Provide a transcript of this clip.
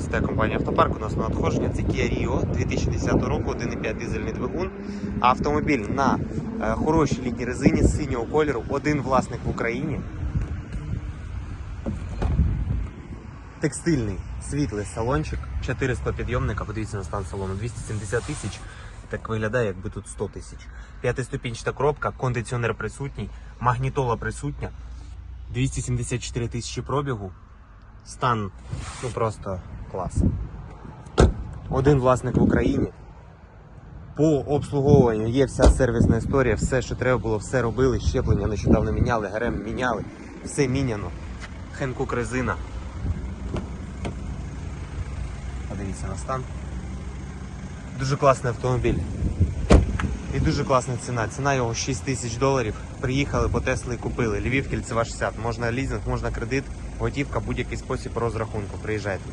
Це компанія Автопарк. У нас на надходження це Kia Rio 2010 року, 1,5 дизельний двигун. Автомобіль на е, хорошій літній резині синього кольору, один власник в Україні. Текстильний світлий салончик, 400 підйомника, подивіться на стан салону, 270 тисяч. Так виглядає, якби тут 100 тисяч. П'ятиступінчата коробка, кондиціонер присутній, магнітола присутня, 274 тисячі пробігу. Стан ну просто клас. Один власник в Україні. По обслуговуванню є вся сервісна історія, все, що треба було, все робили, щеплення нещодавно міняли, ГРМ міняли, все міняно. Хенкук резина. Подивіться на стан. Дуже класний автомобіль. І дуже класна ціна. Ціна його 6 тисяч доларів. Приїхали по Тесли і купили. Львів, кільцева 60. Можна лізинг, можна кредит, готівка, будь-який спосіб розрахунку. Приїжджайте.